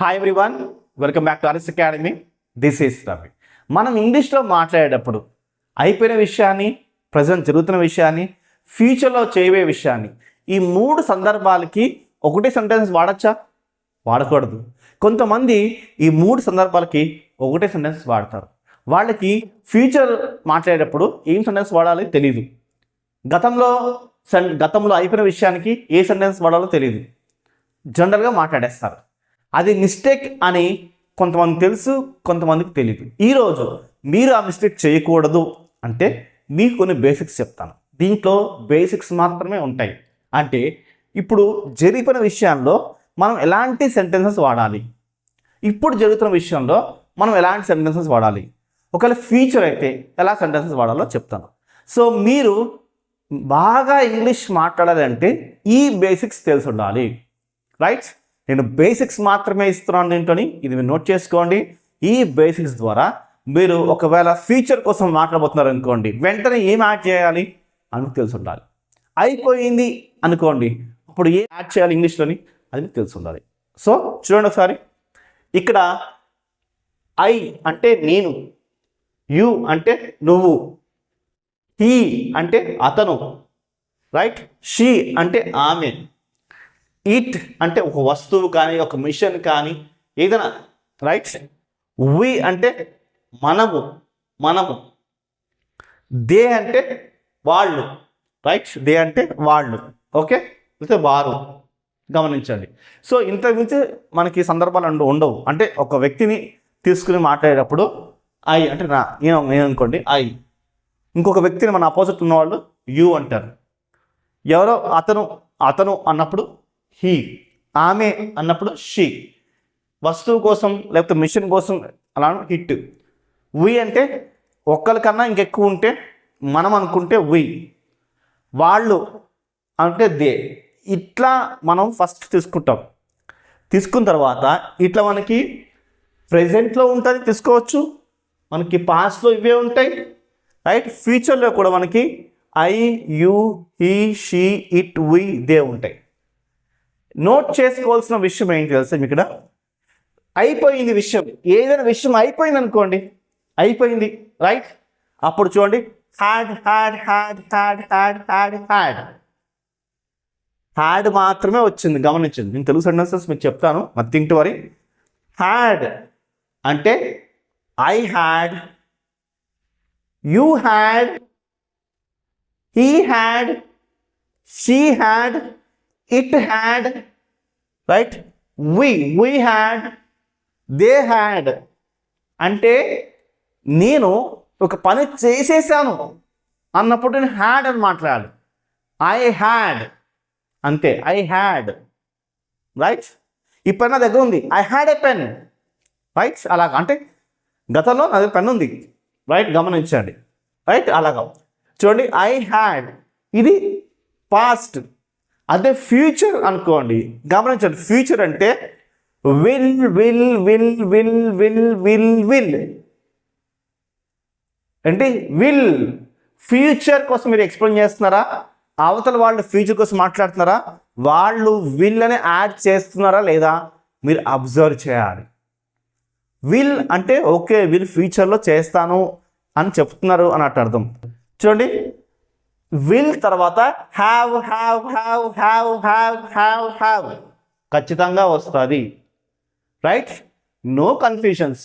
Hi everyone welcome back to R S academy this is Ravi మనం ఇంగ్లీష్లో మాట్లాడేటప్పుడు అయిపోయిన విషయాన్ని ప్రజెంట్ జరుగుతున్న విషయాన్ని ఫ్యూచర్లో చేయబోయే విషయాన్ని ఈ మూడు సందర్భాలకి ఒకటే సెంటెన్స్ వాడచ్చా? వాడకూడదు. కొంతమంది ఈ మూడు సందర్భాలకి ఒకటే సెంటెన్స్ వాడతారు. వాళ్ళకి ఫ్యూచర్ మాట్లాడేటప్పుడు ఏం సెంటెన్స్ వాడాలి తెలియదు గతంలో సెన్ గతంలో అయిపోయిన విషయానికి ఏ సెంటెన్స్ వాడాలో తెలియదు జనరల్గా మాట్లాడేస్తారు. అది మిస్టేక్ అని కొంతమంది తెలుసు కొంతమందికి తెలియదు ఈరోజు మీరు ఆ మిస్టేక్ చేయకూడదు అంటే మీకు కొన్ని బేసిక్స్ చెప్తాను. దీంట్లో బేసిక్స్ మాత్రమే ఉంటాయి. అంటే ఇప్పుడు జరిపిన విషయాల్లో మనం ఎలాంటి సెంటెన్సెస్ వాడాలి? ఇప్పుడు జరుగుతున్న విషయంలో మనం ఎలాంటి సెంటెన్సెస్ వాడాలి? ఒకవేళ ఫ్యూచర్ అయితే ఎలా సెంటెన్సెస్ వాడాలో చెప్తాను. సో మీరు బాగా ఇంగ్లీష్ మాట్లాడాలంటే ఈ బేసిక్స్ తెలిసి ఉండాలి. రైట్ నేను బేసిక్స్ మాత్రమే ఇస్తున్నాను దీంట్లోని ఇది మీరు నోట్ చేసుకోండి. ఈ బేసిక్స్ ద్వారా మీరు ఒకవేళ ఫ్యూచర్ కోసం మాట్లాడబోతున్నారు అనుకోండి వెంటనే ఏం యాడ్ చేయాలి అని తెలిసి ఉండాలి. అయిపోయింది అనుకోండి అప్పుడు ఏం యాడ్ చేయాలి ఇంగ్లీష్లోని అది మీకు తెలిసి ఉండాలి. సో చూడండి ఒకసారి. ఇక్కడ ఐ అంటే నేను యు అంటే నువ్వు హీ అంటే అతను రైట్? షీ అంటే ఆమె. ఇట్ అంటే ఒక వస్తువు కానీ ఒక మిషన్ కానీ ఏదైనా రైట్ వి అంటే మనము మనము. దే అంటే వాళ్ళు రైట్ దే అంటే వాళ్ళు. ఓకే అయితే వారు. గమనించండి. సో ఇంత మించి మనకి సందర్భాలు అంటూ ఉండవు. అంటే ఒక వ్యక్తిని తీసుకుని మాట్లాడేటప్పుడు ఐ అంటే నా నేను నేను అనుకోండి ఐ ఇంకొక వ్యక్తిని మన ఆపోజిట్ ఉన్నవాళ్ళు యు అంటారు. ఎవరో అతను అతను అన్నప్పుడు హీ ఆమె అన్నప్పుడు షీ. వస్తువు కోసం లేకపోతే మిషన్ కోసం అలా హిట్. వి అంటే ఒక్కరికన్నా ఇంకెక్కువ ఉంటే మనం అనుకుంటే వి. వాళ్ళు అంటే దే. ఇట్లా మనం ఫస్ట్ తీసుకుంటాం. తీసుకున్న తర్వాత ఇట్లా మనకి ప్రజెంట్లో ఉంటుంది తీసుకోవచ్చు. మనకి పాస్ట్లో ఇవే ఉంటాయి. రైట్? ఫ్యూచర్లో కూడా మనకి I you he she it we they ఉంటాయి. నోట్ చేసుకోవాల్సిన విషయం ఏంటి తెలుసా మీకు ఇక్కడ? అయిపోయింది విషయం. ఏదైనా విషయం అయిపోయింది అనుకోండి అయిపోయింది. రైట్ అప్పుడు చూడండి. Had had had had had had had had మాత్రమే వచ్చింది. గమనించండి. నేను తెలుగు సెంటెన్సెస్ మీకు చెప్తాను. Nothing to worry. హ్యాడ్ అంటే I had you had he had she had it had right we we had they had అంటే నేను ఒక పని చేసేసాను అన్నప్పుడు నేను హ్యాడ్ అని మాట్లాడాలి. ఐ హ్యాడ్ అంతే. ఐ హ్యాడ్ రైట్ ఈ పెన్ నా దగ్గర ఉంది. I had a pen right అలాగా. అంటే గతంలో నా దగ్గర పెన్ ఉంది. రైట్ గమనించండి. రైట్ అలాగా. చూడండి. ఐ హ్యాడ్ ఇది పాస్ట్ అదే ఫ్యూచర్ అనుకోండి గమనించండి ఫ్యూచర్ అంటే will will will will will will will. ఏంటి? విల్. ఫ్యూచర్ కోసం మీరు ఎక్స్ప్లెయిన్ చేస్తున్నారా? అవతల వాళ్ళు ఫ్యూచర్ కోసం మాట్లాడుతున్నారా? వాళ్ళు విల్ అని యాడ్ చేస్తున్నారా లేదా? మీరు అబ్జర్వ్ చేయాలి. విల్ అంటే ఓకే విల్ ఫ్యూచర్లో చేస్తాను అని చెప్తున్నారు అన్నట్టు అర్థం. చూడండి విల్ తర్వాత have have have have have have have ఖచ్చితంగా వస్తుంది. రైట్ నో కన్ఫ్యూషన్స్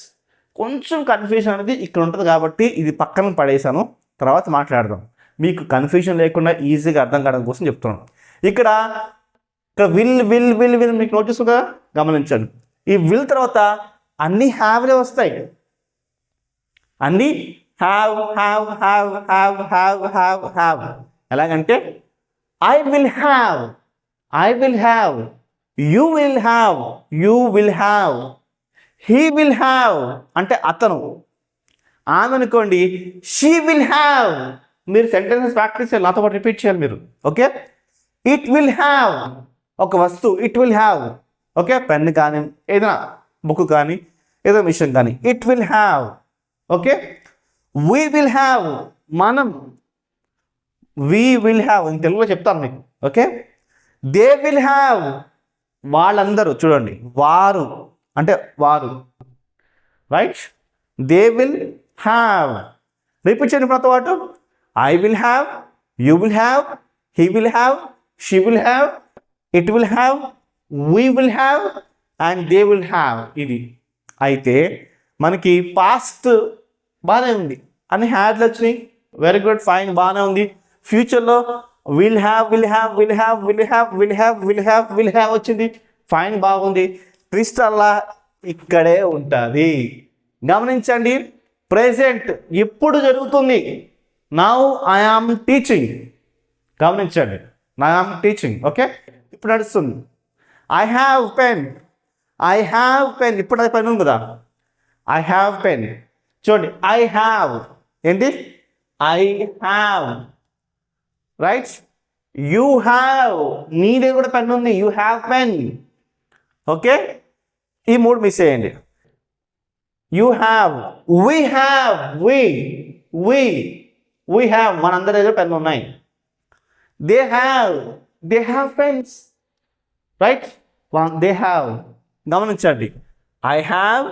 కొంచెం కన్ఫ్యూషన్ అనేది ఇక్కడ ఉంటుంది కాబట్టి ఇది పక్కన పడేశాను. తర్వాత మాట్లాడదాం. మీకు కన్ఫ్యూషన్ లేకుండా ఈజీగా అర్థం కావడం కోసం చెప్తున్నాను. ఇక్కడ ఇక్కడ విల్ విల్ విల్ విల్ మీకు నోట్ చేసుకుందా గమనించండి. ఈ విల్ తర్వాత అన్ని హ్యావ్లే వస్తాయి. అన్ని have have have have have have have ఎలాగంటే I will have I will have you will have you will have he will have అంటే అతను. ఆమె అనుకోండి షీ విల్ హ్యావ్ మీరు సెంటెన్సెస్ ప్రాక్టీస్ చేయాలి నాతో పాటు రిపీట్ చేయాలి మీరు. ఓకే ఇట్ విల్ హ్యావ్ ఒక వస్తువు it will have okay pen కానీ ఏదైనా బుక్ కానీ ఏదో మిషన్ కానీ it will have okay we will have మనం వీ విల్ హ్యావ్ in తెలుగులో చెప్తాను మీకు ఓకే దే విల్ హ్యావ్ వాళ్ళందరూ చూడండి వారు అంటే వారు right they will have repeat చేయండి మనతో పాటు. I will have you will have he will have she will have it will have we will have and they will have ఇది. అయితే మనకి పాస్ట్ బాగానే ఉంది. అన్ని హ్యాడ్లు వచ్చినాయి. వెరీ గుడ్ ఫైన్ బాగానే ఉంది. ఫ్యూచర్లో will have will have will have will have will have will have will have వచ్చింది. ఫైన్ బాగుంది. ట్విస్ట్ అలా ఇక్కడే ఉంటుంది. గమనించండి. ప్రెసెంట్ ఎప్పుడు జరుగుతుంది. నౌ ఐ టీచింగ్ గమనించండి. నా టీచింగ్ ఓకే ఇప్పుడు నడుస్తుంది. I have pen I have pen ఇప్పుడు అది పెన్ ఉంది కదా. ఐ హ్యావ్ పెన్ చూడండి ఐ హ్యావ్ ఏంటి? I have right you have నీ దగ్గర కూడా పెన్ ఉంది. యూ హ్యావ్ పెన్ ఓకే ఈ మూడు మిస్ చేయండి. You have we have we we we have మనందరి దగ్గర పెన్ ఉన్నాయి. They have they have pens right they have గమనించండి. I have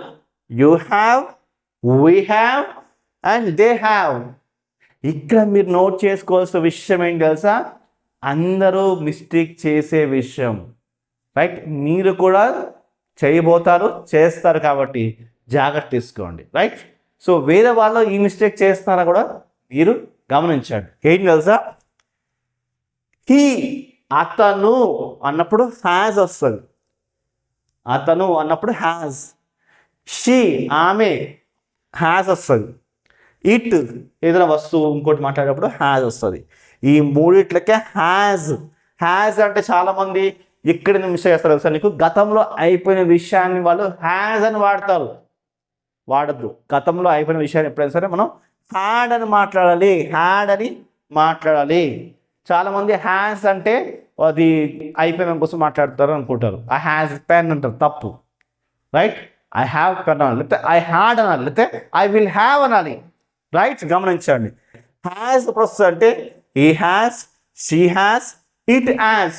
you have we have and they have ఇక్కడ మీరు note చేసుకోవాల్సిన విషయం ఏంటి తెలుసా? అందరూ మిస్టేక్ చేసే విషయం. రైట్ మీరు కూడా చేయబోతారు చేస్తారు కాబట్టి జాగ్రత్త తీసుకోండి. రైట్ సో వేరే వాళ్ళు ఈ మిస్టేక్ చేస్తారా కూడా? మీరు గమనించండి. ఏంటి తెలుసా? హీ అతను అన్నప్పుడు హ్యాజ్ వస్తుంది. అతను అన్నప్పుడు హ్యాజ్ షీ ఆమె హ్యాజ్ వస్తుంది. ఇట్ ఏదైనా వస్తువు ఇంకోటి మాట్లాడేటప్పుడు హ్యాజ్ వస్తుంది. ఈ మూడిట్లకే హ్యాజ్ హ్యాజ్ అంటే చాలామంది ఇక్కడ మిస్ చేస్తారు తెలుసా నీకు? గతంలో అయిపోయిన విషయాన్ని వాళ్ళు హ్యాజ్ అని వాడతారు. వాడద్దు. గతంలో అయిపోయిన విషయాన్ని ఎప్పుడైనా సరే మనం హ్యాడ్ అని మాట్లాడాలి. హ్యాడ్ అని మాట్లాడాలి. చాలామంది హ్యాస్ అంటే అది అయిపోయిన కోసం మాట్లాడతారు అనుకుంటారు. ఆ హ్యాస్ పెన్ అంటారు. తప్పు. రైట్ ఐ హ్యావ్ పెన్ అనాలి లేకపోతే ఐ హ్యాడ్ అనాలి లేకపోతే ఐ విల్ హ్యావ్ అనాలి రైట్ గమనించండి. హ్యాస్ ప్రొసెస్ అంటే ఈ has she has it as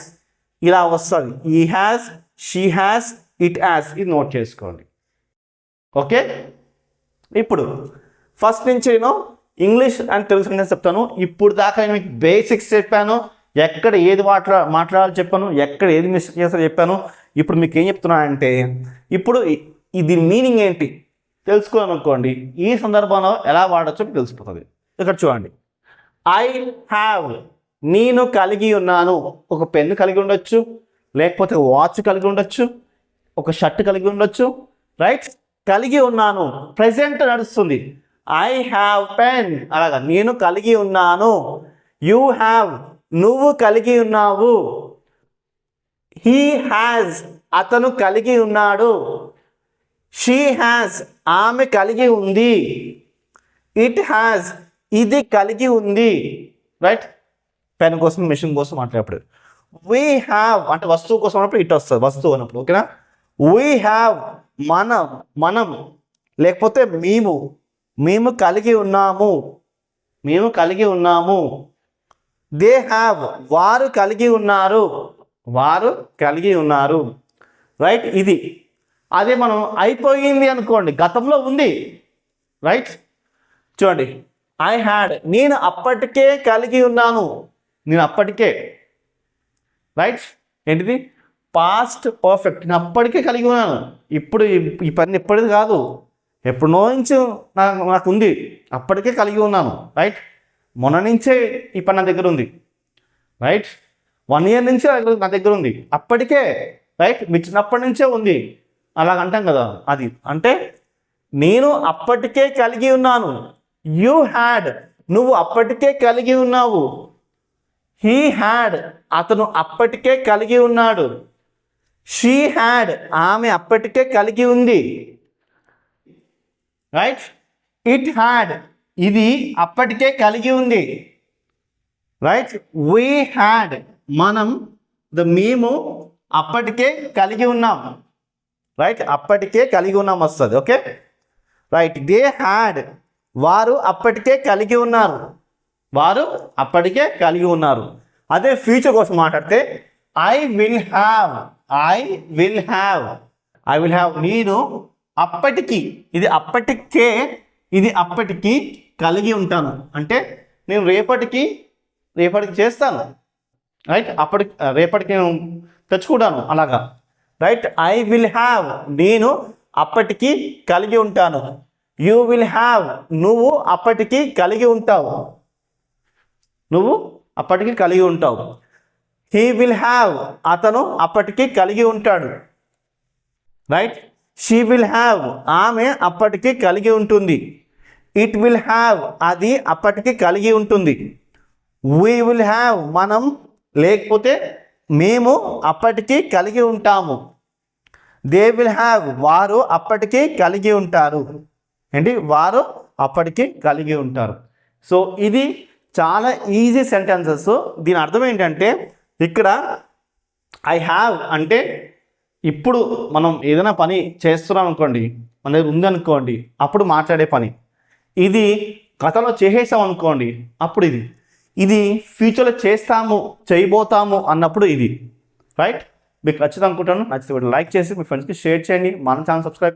ఇలా వస్తుంది. ఈ has she has it as ఇది నోట్ చేసుకోండి. ఓకే ఇప్పుడు ఫస్ట్ నుంచి నేను ఇంగ్లీష్ అండ్ తెలుసుకుంటే చెప్తాను. ఇప్పుడు దాకా నేను మీకు బేసిక్స్ చెప్పాను. ఎక్కడ ఏది మాట్లా మాట్లాడాలో చెప్పాను. ఎక్కడ ఏది మిస్టేక్ చేస్తారో చెప్పాను. ఇప్పుడు మీకు ఏం చెప్తున్నానంటే ఇప్పుడు దీని ఇది మీనింగ్ ఏంటి? తెలుసుకోవాలనుకోండి ఈ సందర్భంలో ఎలా వాడచ్చో తెలిసిపోతుంది. ఇక్కడ చూడండి. ఐ హ్యావ్ నేను కలిగి ఉన్నాను. ఒక పెన్ను కలిగి ఉండొచ్చు లేకపోతే వాచ్ కలిగి ఉండొచ్చు ఒక షర్ట్ కలిగి ఉండొచ్చు రైట్ కలిగి ఉన్నాను. ప్రజెంట్ నడుస్తుంది. ఐ హ్యావ్ పెన్ అలాగా నేను కలిగి ఉన్నాను. యూ హ్యావ్ నువ్వు కలిగి ఉన్నావు. హీ హ్యాజ్ అతను కలిగి ఉన్నాడు. షీ హ్యాస్ ఆమె కలిగి ఉంది. ఇట్ హ్యాస్ ఇది కలిగి ఉంది. రైట్ పెన్ కోసం మిషన్ కోసం మాట్లాడేప్పుడు వీ హ్యావ్ అంటే వస్తువు కోసం అన్నప్పుడు ఇట్ వస్తుంది. వస్తువు అన్నప్పుడు ఓకేనా వీ హ్యావ్ మనం మనం లేకపోతే మేము మేము కలిగి ఉన్నాము. మేము కలిగి ఉన్నాము. దే హ్యావ్ వారు కలిగి ఉన్నారు. వారు కలిగి ఉన్నారు. రైట్ ఇది. అదే మనం అయిపోయింది అనుకోండి. గతంలో ఉంది. రైట్ చూడండి. ఐ హ్యాడ్ నేను అప్పటికే కలిగి ఉన్నాను. నేను అప్పటికే. రైట్ ఏంటిది? పాస్ట్ పర్ఫెక్ట్ నేను అప్పటికే కలిగి ఉన్నాను. ఇప్పుడు ఈ- పని ఇప్పటిది కాదు. ఎప్పుడు నుంచి నాకు నాకు ఉంది. అప్పటికే కలిగి ఉన్నాను. రైట్ మొన్న నుంచే ఈ పని నా దగ్గర ఉంది. రైట్ వన్ ఇయర్ నుంచే నా దగ్గర ఉంది. అప్పటికే. రైట్ మీ చిన్నప్పటి నుంచే ఉంది. అలాగ అంటాం కదా. అది అంటే నేను అప్పటికే కలిగి ఉన్నాను. యూ హ్యాడ్ నువ్వు అప్పటికే కలిగి ఉన్నావు. హీ హ్యాడ్ అతను అప్పటికే కలిగి ఉన్నాడు. షీ హ్యాడ్ ఆమె అప్పటికే కలిగి ఉంది. రైట్ ఇట్ హ్యాడ్ ఇది అప్పటికే కలిగి ఉంది. రైట్ వీ హ్యాడ్ మనం ద మేము అప్పటికే కలిగి ఉన్నాం. రైట్ అప్పటికే కలిగి ఉన్నాం వస్తుంది ఓకే రైట్ దే హ్యాడ్ వారు అప్పటికే కలిగి ఉన్నారు. వారు అప్పటికే కలిగి ఉన్నారు. అదే ఫ్యూచర్ కోసం మాట్లాడితే I will have I will have I will have నేను అప్పటికి ఇది అప్పటికే ఇది అప్పటికి కలిగి ఉంటాను. అంటే నేను రేపటికి రేపటికి చేస్తాను. రైట్ అప్పటికి రేపటికి నేను తెచ్చుకుంటాను అలాగా. రైట్ ఐ విల్ హ్యావ్ నేను అప్పటికి కలిగి ఉంటాను. యూ విల్ హ్యావ్ నువ్వు అప్పటికి కలిగి ఉంటావు. నువ్వు అప్పటికి కలిగి ఉంటావు. హీ విల్ హ్యావ్ అతను అప్పటికి కలిగి ఉంటాడు. రైట్ షీ విల్ హ్యావ్ ఆమె అప్పటికి కలిగి ఉంటుంది. ఇట్ విల్ హ్యావ్ అది అప్పటికి కలిగి ఉంటుంది. వీ విల్ హ్యావ్ మనం లేకపోతే మేము అప్పటికీ కలిగి ఉంటాము. దే విల్ హ్యావ్ వారు అప్పటికీ కలిగి ఉంటారు. ఏంటి? వారు అప్పటికి కలిగి ఉంటారు. సో ఇది చాలా ఈజీ సెంటెన్సెస్ దీని అర్థం ఏంటంటే ఇక్కడ ఐ హ్యావ్ అంటే ఇప్పుడు మనం ఏదైనా పని చేస్తున్నాం అనుకోండి మన దగ్గర ఉందనుకోండి అప్పుడు మాట్లాడే పని. ఇది గతంలో చేసేసాం అనుకోండి అప్పుడు ఇది. ఇది ఫ్యూచర్లో చేస్తాము చేయబోతాము అన్నప్పుడు ఇది. రైట్ మీకు నచ్చింది అనుకుంటాను. నచ్చితే లైక్ చేసి మీ ఫ్రెండ్స్కి షేర్ చేయండి. మన ఛానల్ సబ్స్క్రైబ్